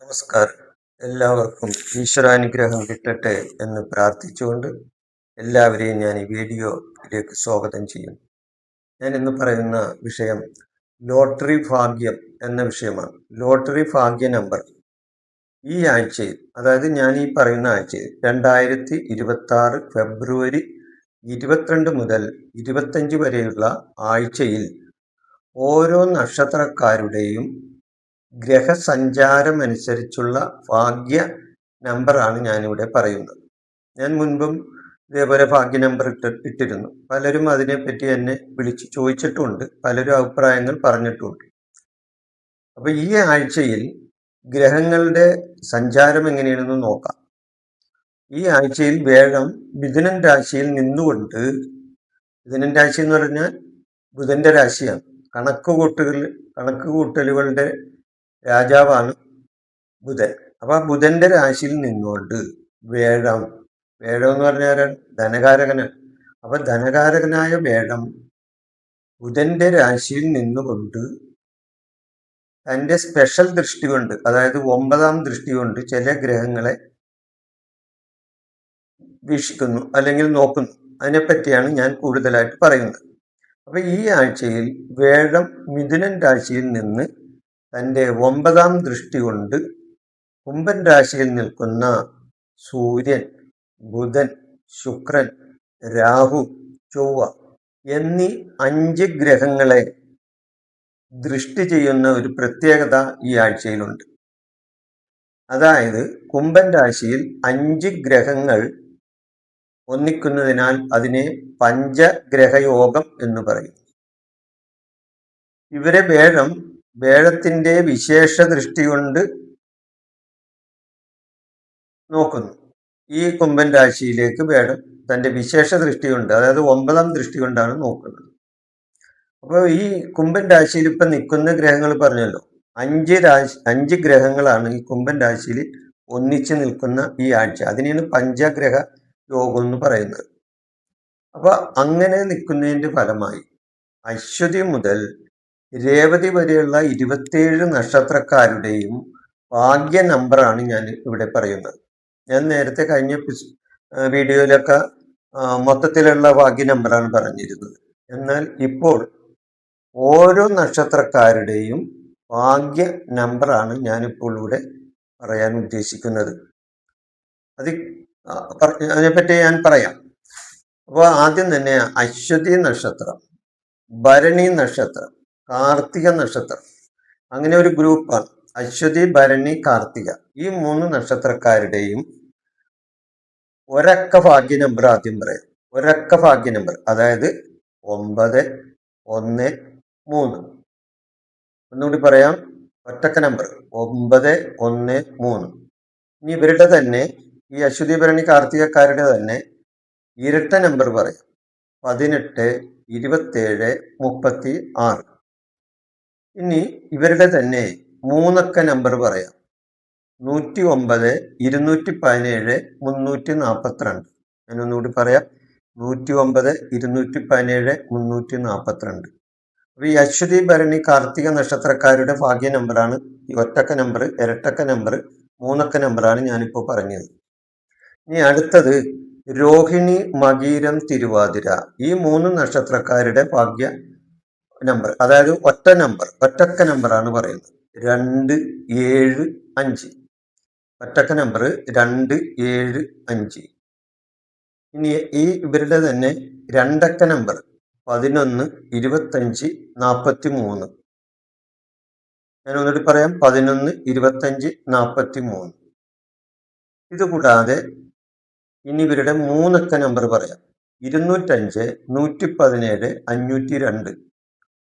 നമസ്കാരം. എല്ലാവർക്കും ഈശ്വരാനുഗ്രഹം കിട്ടട്ടെ എന്ന് പ്രാർത്ഥിച്ചുകൊണ്ട് എല്ലാവരെയും ഞാൻ ഈ വീഡിയോയിലേക്ക് സ്വാഗതം ചെയ്യുന്നു ഞാൻ ഇന്ന് പറയുന്ന വിഷയം ലോട്ടറി ഭാഗ്യം എന്ന വിഷയമാണ്. ലോട്ടറി ഭാഗ്യ നമ്പർ. ഈ ആഴ്ചയിൽ അതായത് ഞാൻ ഈ പറയുന്ന ആഴ്ചയിൽ രണ്ടായിരത്തി ഇരുപത്തി ആറ് ഫെബ്രുവരി ഇരുപത്തിരണ്ട് മുതൽ ഇരുപത്തഞ്ച് വരെയുള്ള ആഴ്ചയിൽ ഓരോ നക്ഷത്രക്കാരുടെയും ഗ്രഹസഞ്ചാരമനുസരിച്ചുള്ള ഭാഗ്യ നമ്പറാണ് ഞാനിവിടെ പറയുന്നത്. ഞാൻ മുൻപും ഇതേപോലെ ഭാഗ്യ നമ്പർ ഇട്ട് ഇട്ടിരുന്നു. പലരും അതിനെപ്പറ്റി എന്നെ വിളിച്ച് ചോദിച്ചിട്ടുമുണ്ട് പലരും അഭിപ്രായങ്ങൾ പറഞ്ഞിട്ടുമുണ്ട് അപ്പോൾ ഈ ആഴ്ചയിൽ ഗ്രഹങ്ങളുടെ സഞ്ചാരം എങ്ങനെയാണെന്ന് നോക്കാം. ഈ ആഴ്ചയിൽ വേഴം മിഥുനൻ രാശിയിൽ നിന്നുകൊണ്ട് മിഥുനൻ രാശി എന്ന് പറഞ്ഞാൽ ബുധന്റെ രാശിയാണ്. കണക്കുകൂട്ടുകൾ കണക്കുകൂട്ടലുകളുടെ രാജാവാണ് ബുധൻ. അപ്പൊ ആ ബുധന്റെ രാശിയിൽ നിന്നുകൊണ്ട് വേഴം വേഴം എന്ന് പറഞ്ഞാൽ ധനകാരകനാണ്. അപ്പൊ ധനകാരകനായ വേഴം ബുധന്റെ രാശിയിൽ നിന്നുകൊണ്ട് തന്റെ സ്പെഷ്യൽ ദൃഷ്ടി കൊണ്ട് അതായത് ഒമ്പതാം ദൃഷ്ടി കൊണ്ട് ചില ഗ്രഹങ്ങളെ വീക്ഷിക്കുന്നു അല്ലെങ്കിൽ നോക്കുന്നു. അതിനെപ്പറ്റിയാണ് ഞാൻ കൂടുതലായിട്ട് പറയുന്നത്. അപ്പൊ ഈ ആഴ്ചയിൽ വേഴം മിഥുനൻ രാശിയിൽ നിന്ന് തന്റെ ഒമ്പതാം ദൃഷ്ടി കൊണ്ട് കുംഭൻ രാശിയിൽ നിൽക്കുന്ന സൂര്യൻ ബുധൻ ശുക്രൻ രാഹു ചൊവ്വ എന്നീ അഞ്ച് ഗ്രഹങ്ങളെ ദൃഷ്ടി ചെയ്യുന്ന ഒരു പ്രത്യേകത ഈ ആഴ്ചയിലുണ്ട്. അതായത് കുംഭൻ രാശിയിൽ അഞ്ച് ഗ്രഹങ്ങൾ ഒന്നിക്കുന്നതിനാൽ അതിനെ പഞ്ചഗ്രഹയോഗം എന്ന് പറയും. ഇവരെ വേഴം വേഴത്തിന്റെ വിശേഷ ദൃഷ്ടി കൊണ്ട് നോക്കുന്നു. ഈ കുംഭൻ രാശിയിലേക്ക് വേഴം തന്റെ വിശേഷ ദൃഷ്ടി കൊണ്ട് അതായത് ഒമ്പതാം ദൃഷ്ടി കൊണ്ടാണ് നോക്കുന്നത്. അപ്പോൾ ഈ കുംഭൻ രാശിയിൽ ഇപ്പൊ നിൽക്കുന്ന ഗ്രഹങ്ങൾ പറഞ്ഞല്ലോ. അഞ്ച് രാശി അഞ്ച് ഗ്രഹങ്ങളാണ് ഈ കുംഭൻ രാശിയിൽ ഒന്നിച്ചു നിൽക്കുന്ന ഈ ആഴ്ച. അതിനെയാണ് പഞ്ചഗ്രഹ യോഗം എന്ന് പറയുന്നത്. അപ്പൊ അങ്ങനെ നിൽക്കുന്നതിന്റെ ഫലമായി അശ്വതി മുതൽ രേവതി വരെയുള്ള ഇരുപത്തിയേഴ് നക്ഷത്രക്കാരുടെയും ഭാഗ്യ നമ്പറാണ് ഞാൻ ഇവിടെ പറയുന്നത്. ഞാൻ നേരത്തെ കഴിഞ്ഞ വീഡിയോയിലൊക്കെ മൊത്തത്തിലുള്ള ഭാഗ്യ നമ്പറാണ് പറഞ്ഞിരുന്നത്. എന്നാൽ ഇപ്പോൾ ഓരോ നക്ഷത്രക്കാരുടെയും ഭാഗ്യ നമ്പറാണ് ഞാനിപ്പോൾ ഇവിടെ പറയാൻ ഉദ്ദേശിക്കുന്നത്. അത് അതിനെപ്പറ്റി ഞാൻ പറയാം. അപ്പോൾ ആദ്യം തന്നെ അശ്വതി നക്ഷത്രം ഭരണി നക്ഷത്രം കാർത്തിക നക്ഷത്രം. അങ്ങനെ ഒരു ഗ്രൂപ്പാണ്. അശ്വതി ഭരണി കാർത്തിക. ഈ മൂന്ന് നക്ഷത്രക്കാരുടെയും ഒരക്ക ഭാഗ്യ നമ്പർ ആദ്യം പറയാം. ഒരക്ക ഭാഗ്യ നമ്പർ അതായത് ഒമ്പത് ഒന്ന് മൂന്ന്. ഒന്നുകൂടി പറയാം. ഒറ്റക്ക നമ്പർ. ഒമ്പത് ഒന്ന് മൂന്ന്. ഇനി ഇവരുടെ തന്നെ ഈ അശ്വതി ഭരണി കാർത്തികക്കാരുടെ തന്നെ ഇരട്ട നമ്പർ പറയാം. പതിനെട്ട് ഇരുപത്തേഴ് മുപ്പത്തി ആറ് ഇനി ഇവരുടെ തന്നെ മൂന്നക്ക നമ്പർ പറയാം. നൂറ്റി ഒമ്പത് ഇരുന്നൂറ്റി പതിനേഴ് മുന്നൂറ്റി നാൽപ്പത്തിരണ്ട് ഞാനൊന്നുകൂടി പറയാം. നൂറ്റി ഒമ്പത് ഇരുന്നൂറ്റി പതിനേഴ് മുന്നൂറ്റി നാൽപ്പത്തിരണ്ട് അപ്പൊ ഈ അശ്വതി ഭരണി കാർത്തിക നക്ഷത്രക്കാരുടെ ഭാഗ്യ നമ്പറാണ് ഈ ഒറ്റക്ക നമ്പർ ഇരട്ടക്ക നമ്പർ മൂന്നക്ക നമ്പറാണ് ഞാനിപ്പോൾ പറഞ്ഞത്. ഇനി അടുത്തത് രോഹിണി മകീരം തിരുവാതിര. ഈ മൂന്ന് നക്ഷത്രക്കാരുടെ ഭാഗ്യ നമ്പർ അതായത് ഒറ്റ നമ്പർ ഒറ്റക്ക നമ്പറാണ് പറയുന്നത്. രണ്ട് ഏഴ് അഞ്ച്. ഒറ്റക്ക നമ്പർ രണ്ട് ഏഴ് അഞ്ച്. ഇനി ഈ ഇവരുടെ തന്നെ രണ്ടക്ക നമ്പർ പതിനൊന്ന് ഇരുപത്തഞ്ച് നാൽപ്പത്തി മൂന്ന് ഞാൻ ഒന്നുകൂടി പറയാം പതിനൊന്ന് ഇരുപത്തഞ്ച് നാൽപ്പത്തി മൂന്ന് ഇതുകൂടാതെ ഇനി ഇവരുടെ മൂന്നക്ക നമ്പർ പറയാം. ഇരുന്നൂറ്റഞ്ച് നൂറ്റി പതിനേഴ് അഞ്ഞൂറ്റി രണ്ട്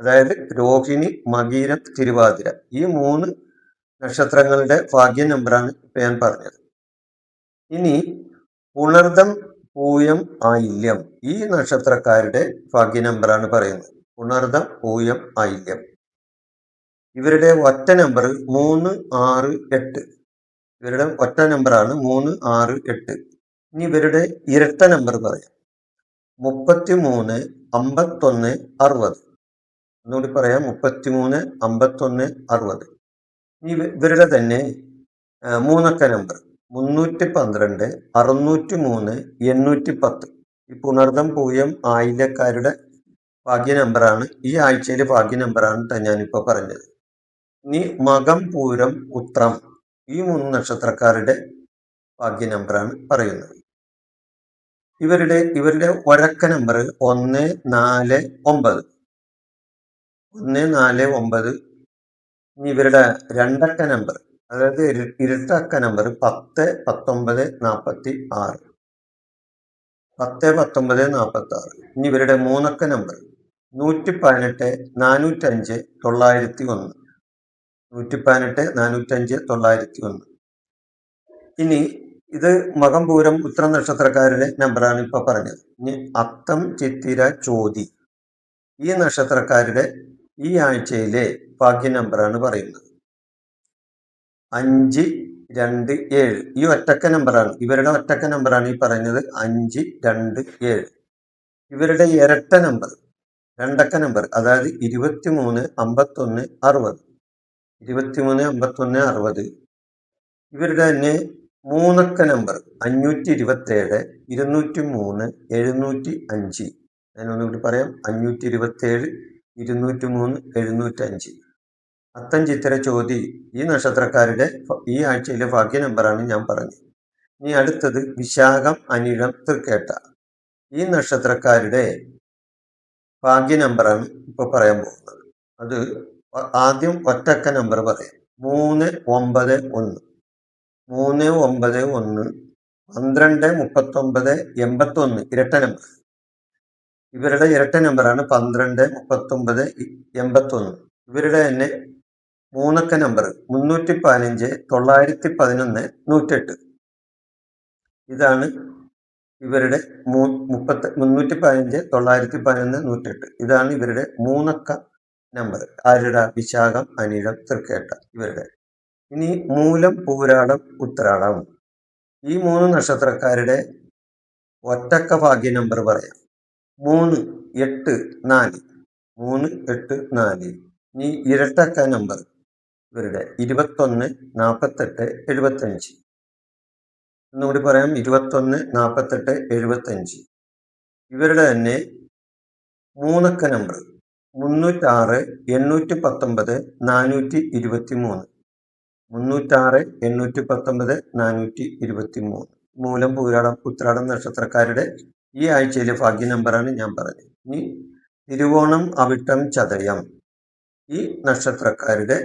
അതായത് രോഹിണി മകീരം തിരുവാതിര. ഈ മൂന്ന് നക്ഷത്രങ്ങളുടെ ഭാഗ്യ നമ്പറാണ് ഇപ്പൊ ഞാൻ പറഞ്ഞത്. ഇനി പുണർദം പൂയം ആയില്യം. ഈ നക്ഷത്രക്കാരുടെ ഭാഗ്യ നമ്പറാണ് പറയുന്നത്. പുണർദം പൂയം ആയില്യം. ഇവരുടെ ഒറ്റ നമ്പർ മൂന്ന് ആറ് എട്ട്. ഇവരുടെ ഒറ്റ നമ്പറാണ് മൂന്ന് ആറ് എട്ട്. ഇനി ഇവരുടെ ഇരട്ട നമ്പർ പറയാം. മുപ്പത്തി മൂന്ന് അമ്പത്തൊന്ന് അറുപത്. ഒന്നുകൂടി പറയാം. മുപ്പത്തി മൂന്ന് അമ്പത്തൊന്ന് അറുപത്. ഇനി ഇവ- ഇവരുടെ തന്നെ മൂന്നക്ക നമ്പർ മുന്നൂറ്റി പന്ത്രണ്ട് അറുന്നൂറ്റി മൂന്ന് എണ്ണൂറ്റി പത്ത് ഈ പുണർദം പൂയം ആയില്യക്കാരുടെ ഭാഗ്യ നമ്പറാണ് ഈ ആഴ്ചയിലെ ഭാഗ്യ നമ്പറാണ് ഞാനിപ്പോൾ പറഞ്ഞത്. ഇനി മകം പൂരം ഉത്രം ഈ മൂന്ന് നക്ഷത്രക്കാരുടെ ഭാഗ്യ നമ്പറാണ് പറയുന്നത്. ഇവരുടെ ഇവരുടെ ഒരക്ക നമ്പർ ഒന്ന് നാല് ഒമ്പത്. ഒന്ന് നാല് ഒമ്പത്. ഇവരുടെ രണ്ടക്ക നമ്പർ അതായത് ഇരു- ഇരട്ടക്ക നമ്പർ പത്ത് പത്തൊമ്പത് നാൽപ്പത്തി ആറ് പത്ത് പത്തൊമ്പത് നാൽപ്പത്തി ആറ് ഇനി ഇവരുടെ മൂന്നക്ക നമ്പർ നൂറ്റി പതിനെട്ട് നാനൂറ്റഞ്ച് തൊള്ളായിരത്തി ഒന്ന് നൂറ്റി പതിനെട്ട് നാനൂറ്റഞ്ച് തൊള്ളായിരത്തി ഒന്ന് ഇനി ഇത് മകം പൂരം ഉത്തര നക്ഷത്രക്കാരുടെ നമ്പറാണ് ഇപ്പൊ പറഞ്ഞത്. ഇനി അത്തം ചിത്തിര ചോതി. ഈ നക്ഷത്രക്കാരുടെ ഈ ആഴ്ചയിലെ ഭാഗ്യ നമ്പറാണ് പറയുന്നത്. അഞ്ച് രണ്ട് ഏഴ്. ഈ ഒറ്റക്ക നമ്പറാണ് ഇവരുടെ ഒറ്റക്ക നമ്പറാണ് ഈ പറഞ്ഞത് അഞ്ച് രണ്ട് ഏഴ്. ഇവരുടെ ഇരട്ട നമ്പർ രണ്ടക്ക നമ്പർ അതായത് ഇരുപത്തിമൂന്ന് അമ്പത്തൊന്ന് അറുപത്. ഇരുപത്തിമൂന്ന് അമ്പത്തൊന്ന് അറുപത്. ഇവരുടെ തന്നെ മൂന്നക്ക നമ്പർ അഞ്ഞൂറ്റി ഇരുപത്തേഴ് ഇരുന്നൂറ്റി മൂന്ന് എഴുന്നൂറ്റി അഞ്ച് ഞാൻ ഒന്നുകൂടി പറയാം. അഞ്ഞൂറ്റി ഇരുപത്തേഴ് ഇരുന്നൂറ്റി മൂന്ന് എഴുന്നൂറ്റി അഞ്ച് അത്തഞ്ചിത്തര ചിത്തിര ചോതി ഈ നക്ഷത്രക്കാരുടെ ഈ ആഴ്ചയിലെ ഭാഗ്യ നമ്പറാണ് ഞാൻ പറഞ്ഞത്. ഇനി അടുത്തത് വിശാഖം അനിഴം തൃക്കേട്ട. ഈ നക്ഷത്രക്കാരുടെ ഭാഗ്യ നമ്പറാണ് ഇപ്പൊ പറയാൻ പോകുന്നത്. അത് ആദ്യം ഒറ്റക്ക നമ്പർ പറയാം. മൂന്ന് ഒമ്പത് ഒന്ന്. മൂന്ന് ഒമ്പത് ഒന്ന് പന്ത്രണ്ട് മുപ്പത്തൊമ്പത് എൺപത്തൊന്ന് ഇരട്ട നമ്പർ ഇവരുടെ ഇരട്ട നമ്പറാണ് പന്ത്രണ്ട് മുപ്പത്തൊമ്പത് എൺപത്തൊന്ന്. ഇവരുടെ തന്നെ മൂന്നക്ക നമ്പർ മുന്നൂറ്റി പതിനഞ്ച് തൊള്ളായിരത്തി പതിനൊന്ന് നൂറ്റെട്ട്. ഇതാണ് ഇവരുടെ മൂ മുപ്പത്തി മുന്നൂറ്റി പതിനഞ്ച് തൊള്ളായിരത്തി പതിനൊന്ന് നൂറ്റെട്ട്. ഇതാണ് ഇവരുടെ മൂന്നക്ക നമ്പർ ആരുടെ വിശാഖം അനിഴം തൃക്കേട്ട ഇവരുടെ ഇനി മൂലം പൂരാടം ഉത്രാടം ഈ മൂന്ന് നക്ഷത്രക്കാരുടെ ഒറ്റക്ക ഭാഗ്യ നമ്പർ പറയാം. മൂന്ന് എട്ട് നാല്. മൂന്ന് എട്ട് നാല്. ഇനി ഇരട്ടക്ക നമ്പർ. ഇവരുടെ ഇരുപത്തൊന്ന് നാൽപ്പത്തെട്ട് എഴുപത്തഞ്ച്. ഒന്നുകൂടി പറയാം ഇരുപത്തൊന്ന് നാൽപ്പത്തെട്ട് എഴുപത്തഞ്ച്. ഇവരുടെ തന്നെ മൂന്നക്ക നമ്പർ. മുന്നൂറ്റാറ് എണ്ണൂറ്റി പത്തൊമ്പത് നാനൂറ്റി ഇരുപത്തി മൂന്ന് മുന്നൂറ്റാറ് എണ്ണൂറ്റി പത്തൊമ്പത് നാനൂറ്റി ഇരുപത്തി മൂന്ന് മൂലം പൂരാടം ഉത്രാടം നക്ഷത്രക്കാരുടെ ഈ ആഴ്ചയിലെ ഭാഗ്യ നമ്പറാണ് ഞാൻ പറഞ്ഞത്. ഇനി തിരുവോണം അവിട്ടം ചതയം. ഈ നക്ഷത്രക്കാരുടെ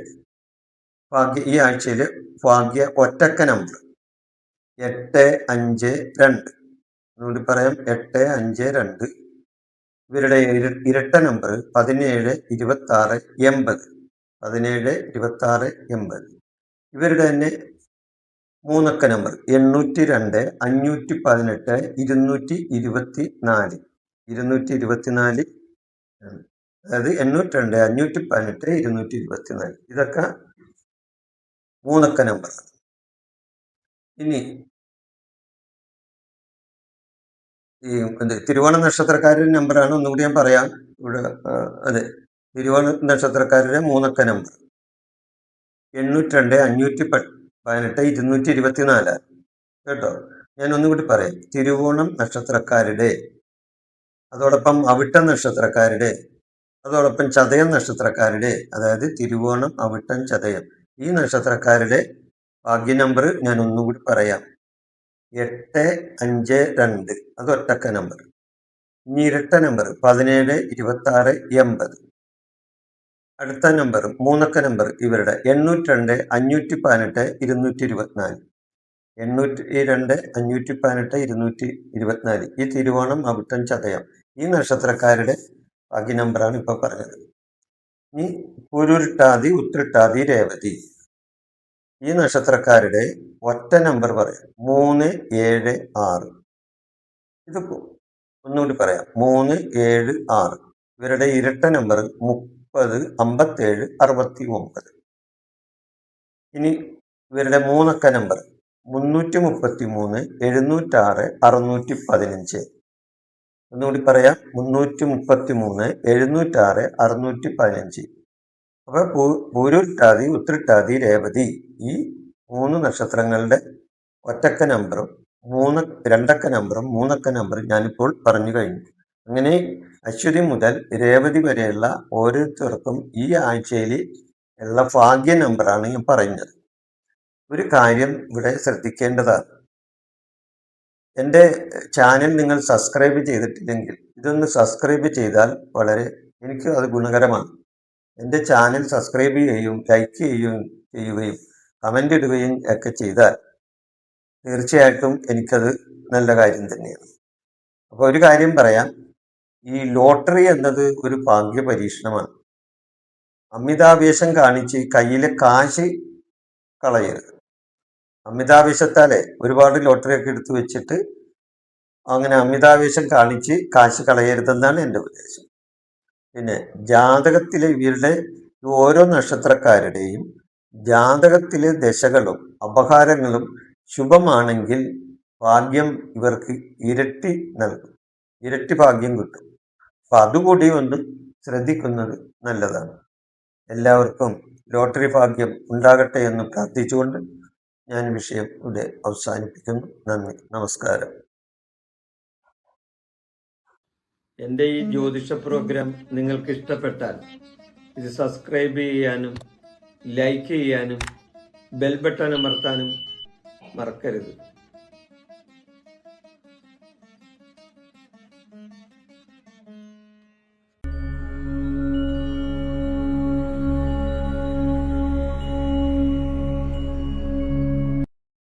ഭാഗ്യ ഈ ആഴ്ചയിലെ ഭാഗ്യ ഒറ്റക്ക നമ്പർ. എട്ട് അഞ്ച് രണ്ട്. അതുകൊണ്ട് പറയാം. എട്ട് അഞ്ച് രണ്ട്. ഇവരുടെ ഇരട്ട നമ്പർ പതിനേഴ് ഇരുപത്തി ആറ് എൺപത്. പതിനേഴ് ഇരുപത്തി ആറ് എൺപത്. ഇവരുടെ തന്നെ മൂന്നക്ക നമ്പർ എണ്ണൂറ്റി രണ്ട് അഞ്ഞൂറ്റി പതിനെട്ട് ഇരുന്നൂറ്റി ഇരുപത്തി നാല് ഇരുന്നൂറ്റി ഇരുപത്തി നാല് അതായത് എണ്ണൂറ്റി രണ്ട് അഞ്ഞൂറ്റി പതിനെട്ട് ഇരുന്നൂറ്റി ഇരുപത്തി നാല് ഇതൊക്കെ മൂന്നക്ക നമ്പർ ഇനി ഈ എന്ത് തിരുവോണ നക്ഷത്രക്കാരുടെ നമ്പറാണ് ഒന്നുകൂടി ഞാൻ പറയാം. ഇവിടെ അതെ. തിരുവോണ നക്ഷത്രക്കാരുടെ മൂന്നക്ക നമ്പർ എണ്ണൂറ്റി രണ്ട് അഞ്ഞൂറ്റി പതിനെട്ട് ഇരുന്നൂറ്റി ഇരുപത്തി നാലാണ് കേട്ടോ? ഞാൻ ഒന്നുകൂടി പറയാം. തിരുവോണം നക്ഷത്രക്കാരുടെ അതോടൊപ്പം അവിട്ടം നക്ഷത്രക്കാരുടെ അതോടൊപ്പം ചതയം നക്ഷത്രക്കാരുടെ അതായത് തിരുവോണം അവിട്ടം ചതയം ഈ നക്ഷത്രക്കാരുടെ ഭാഗ്യ നമ്പർ ഞാൻ ഒന്നുകൂടി പറയാം. എട്ട് അഞ്ച് രണ്ട്. അത് ഒറ്റക്ക നമ്പർ. ഇനി ഇരട്ട നമ്പർ പതിനേഴ് ഇരുപത്തി ആറ് എൺപത്. അടുത്ത നമ്പർ മൂന്നക്ക നമ്പർ ഇവരുടെ എണ്ണൂറ്റി രണ്ട് അഞ്ഞൂറ്റി പതിനെട്ട് ഇരുന്നൂറ്റി ഇരുപത്തിനാല് എണ്ണൂറ്റി രണ്ട് അഞ്ഞൂറ്റി പതിനെട്ട് ഇരുന്നൂറ്റി ഇരുപത്തിനാല് ഈ തിരുവോണം അവിട്ടം ചതയം. ഈ നക്ഷത്രക്കാരുടെ ഭാഗ്യ നമ്പറാണ് ഇപ്പൊ പറഞ്ഞത്. ഇനി പുരുരുട്ടാതി ഉത്രട്ടാതി രേവതി. ഈ നക്ഷത്രക്കാരുടെ ഒറ്റ നമ്പർ പറയാം. മൂന്ന് ഏഴ് ആറ്. ഇത് ഒന്നുകൂടി പറയാം. മൂന്ന് ഏഴ് ആറ്. ഇവരുടെ ഇരട്ട നമ്പർ മുപ്പത് അമ്പത്തേഴ് അറുപത്തി ഒമ്പത് ഇനി ഇവരുടെ മൂന്നക്ക നമ്പർ. മുന്നൂറ്റി മുപ്പത്തി മൂന്ന് എഴുന്നൂറ്റാറ് അറുന്നൂറ്റി പതിനഞ്ച് ഒന്നുകൂടി പറയാം. മുന്നൂറ്റി മുപ്പത്തി മൂന്ന് എഴുന്നൂറ്റാറ് അറുന്നൂറ്റി പതിനഞ്ച് അപ്പൊ പൂ- ഉത്രിട്ടാതി ഉത്രട്ടാതി രേവതി ഈ മൂന്ന് നക്ഷത്രങ്ങളുടെ ഒറ്റക്ക നമ്പറും മൂന്ന് രണ്ടക്ക നമ്പറും മൂന്നക്ക നമ്പറും ഞാനിപ്പോൾ പറഞ്ഞു കഴിഞ്ഞു. അങ്ങനെ അശ്വതി മുതൽ രേവതി വരെയുള്ള ഓരോരുത്തർക്കും ഈ ആഴ്ചയിൽ ഉള്ള ഭാഗ്യ നമ്പറാണ് ഞാൻ പറയുന്നത്. ഒരു കാര്യം ഇവിടെ ശ്രദ്ധിക്കേണ്ടതാണ്. എന്റെ ചാനൽ നിങ്ങൾ സബ്സ്ക്രൈബ് ചെയ്തിട്ടില്ലെങ്കിൽ ഇതൊന്ന് സബ്സ്ക്രൈബ് ചെയ്താൽ വളരെ എനിക്ക് അത് ഗുണകരമാണ്. എന്റെ ചാനൽ സബ്സ്ക്രൈബ് ചെയ്യുകയും ലൈക്ക് ചെയ്യുകയും ചെയ്യുകയും കമന്റ് ഇടുകയും ഒക്കെ ചെയ്താൽ തീർച്ചയായിട്ടും എനിക്കത് നല്ല കാര്യം തന്നെയാണ്. അപ്പോൾ ഒരു കാര്യം പറയാം. ഈ ലോട്ടറി എന്നത് ഒരു ഭാഗ്യ പരീക്ഷണമാണ്. അമിതാവേശം കാണിച്ച് കയ്യിലെ കാശ് കളയരുത്. അമിതാവേശത്താലേ ഒരുപാട് ലോട്ടറിയൊക്കെ എടുത്തു വെച്ചിട്ട് അങ്ങനെ അമിതാവേശം കാണിച്ച് കാശ് കളയരുതെന്നാണ് എന്റെ ഉപദേശം പിന്നെ ജാതകത്തിലെ ഇവരുടെ ഓരോ നക്ഷത്രക്കാരുടെയും ജാതകത്തിലെ ദശകളും അപഹാരങ്ങളും ശുഭമാണെങ്കിൽ ഭാഗ്യം ഇവർക്ക് ഇരട്ടി നൽകും. ഇരട്ടി ഭാഗ്യം കിട്ടും. അപ്പൊ അതുകൂടി ഒന്ന് ശ്രദ്ധിക്കുന്നത് നല്ലതാണ്. എല്ലാവർക്കും ലോട്ടറി ഭാഗ്യം ഉണ്ടാകട്ടെ എന്ന് പ്രാർത്ഥിച്ചുകൊണ്ട് ഞാൻ വിഷയം ഇവിടെ അവസാനിപ്പിക്കുന്നു. നന്ദി. നമസ്കാരം. എന്റെ ഈ ജ്യോതിഷ പ്രോഗ്രാം നിങ്ങൾക്ക് ഇഷ്ടപ്പെട്ടാൽ ഇത് സബ്സ്ക്രൈബ് ചെയ്യാനും ലൈക്ക് ചെയ്യാനും ബെൽ ബട്ടൺ അമർത്താനും മറക്കരുത്.